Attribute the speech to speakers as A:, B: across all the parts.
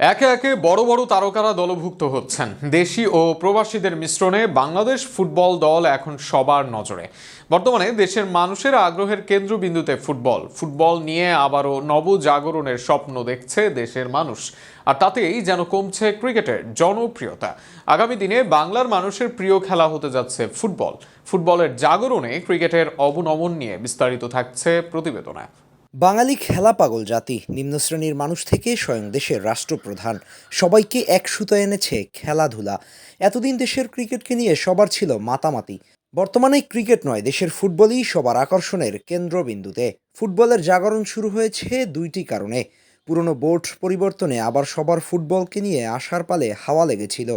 A: একে একে বড় বড় তারকারা দলভুক্ত হচ্ছেন। দেশি ও প্রবাসীদের মিশ্রণে বাংলাদেশ ফুটবল দল এখন সবার নজরে। বর্তমানে দেশের মানুষের আগ্রহের কেন্দ্রবিন্দুতে ফুটবল। ফুটবল নিয়ে আবারও নবজাগরণের স্বপ্ন দেখছে দেশের মানুষ। আর তাতেই যেন কমছে ক্রিকেটের জনপ্রিয়তা। আগামী দিনে বাংলার মানুষের প্রিয় খেলা হতে যাচ্ছে ফুটবল। ফুটবলের জাগরণে ক্রিকেটের অবনমন নিয়ে বিস্তারিত থাকছে প্রতিবেদনে।
B: বাঙালি খেলা পাগল জাতি, নিম্ন শ্রেণির মানুষ থেকে স্বয়ং দেশের রাষ্ট্রপ্রধান। সবাইকে এক সুতায় এনেছে খেলাধুলা। এতদিন দেশের ক্রিকেটকে নিয়ে সবার ছিল মাতামাতি। বর্তমানে ক্রিকেট নয়, দেশের ফুটবলই সবার আকর্ষণের কেন্দ্রবিন্দুতে। ফুটবলের জাগরণ শুরু হয়েছে দুইটি কারণে। পুরনো বোর্ড পরিবর্তনে আবার সবার ফুটবলকে নিয়ে আসার পালে হাওয়া লেগেছিল।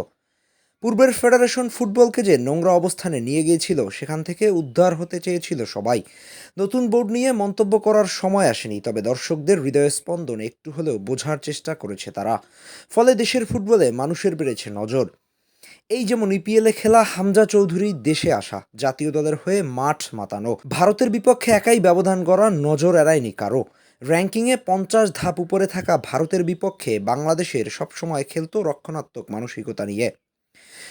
B: পূর্বের ফেডারেশন ফুটবলকে যে নোংরা অবস্থানে নিয়ে গিয়েছিল, সেখান থেকে উদ্ধার হতে চেয়েছিল সবাই। নতুন বোর্ড নিয়ে মন্তব্য করার সময় আসেনি, তবে দর্শকদের হৃদয় স্পন্দন একটু হলেও বোঝার চেষ্টা করেছে তারা। ফলে দেশের ফুটবলে মানুষের বেড়েছে নজর। এই যেমন ইপিএলে খেলা, হামজা চৌধুরী দেশে আসা, জাতীয় দলের হয়ে মাঠ মাতানো। ভারতের বিপক্ষে একাই ব্যবধান গড়া নজর এড়ায়নি কারও। র্যাঙ্কিংয়ে পঞ্চাশ ধাপ উপরে থাকা ভারতের বিপক্ষে বাংলাদেশের সবসময় খেলতো রক্ষণাত্মক মানসিকতা নিয়ে।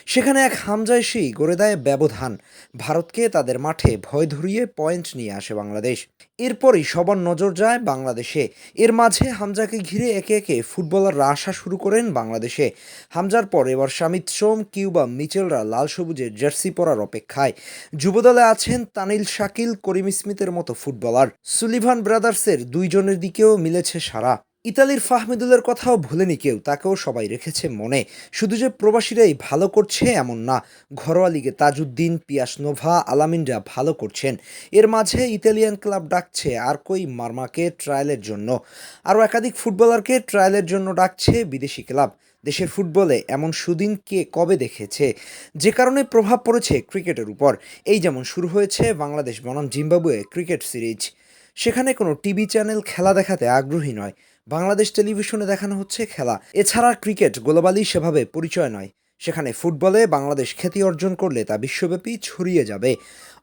B: সেখানে এক হামজা এসেই গড়ে দেয় ব্যবধান। ভারতকে তাদের মাঠে ভয় ধরিয়ে পয়েন্ট নিয়ে আসে বাংলাদেশ। এরপরই সবার নজর যায় বাংলাদেশে। এর মাঝে হামজাকে ঘিরে একে একে ফুটবলাররা আসা শুরু করেন বাংলাদেশে। হামজার পর এবার শামিত সোম, কিউবা মিচেলরা লাল সবুজের জার্সি পরার অপেক্ষায়। যুবদলে আছেন তানিল শাকিল, করিম স্মিথের মতো ফুটবলার। সুলিভান ব্রাদার্সের দুইজনের দিকেও মিলেছে সারা ইতালির ফাহমিদুলের কথাও ভুলেনি কেউ, তাকেও সবাই রেখেছে মনে। শুধু যে প্রবাসীরাই ভালো করছে এমন না, ঘরোয়া লিগে তাজউদ্দিন, পিয়াস নোভা, আলামিনরা ভালো করছেন। এর মাঝে ইতালিয়ান ক্লাব ডাকছে আর কই মার্মাকে ট্রায়ালের জন্য। আরও একাধিক ফুটবলারকে ট্রায়ালের জন্য ডাকছে বিদেশি ক্লাব। দেশের ফুটবলে এমন সুদিন কে কবে দেখেছে? যে কারণে প্রভাব পড়েছে ক্রিকেটের উপর। এই যেমন শুরু হয়েছে বাংলাদেশ বনাম জিম্বাবুয়ে ক্রিকেট সিরিজ। সেখানে কোনো টিভি চ্যানেল খেলা দেখাতে আগ্রহী নয়। বাংলাদেশ টেলিভিশনে দেখানো হচ্ছে খেলা। এছাড়া ক্রিকেট গ্লোবালি সেভাবে পরিচয় নয়। সেখানে ফুটবলে বাংলাদেশ খ্যাতি অর্জন করলে তা বিশ্বব্যাপী ছড়িয়ে যাবে।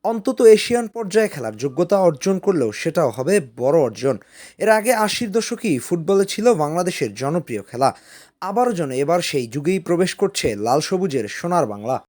B: অন্তত এশিয়ান পর্যায়ে খেলার যোগ্যতা অর্জন করলেও সেটাও হবে বড় অর্জন। এর আগে আশির দশকই ফুটবলে ছিল বাংলাদেশের জনপ্রিয় খেলা। আবারও যেন এবার সেই যুগেই প্রবেশ করছে লাল সবুজের সোনার বাংলা।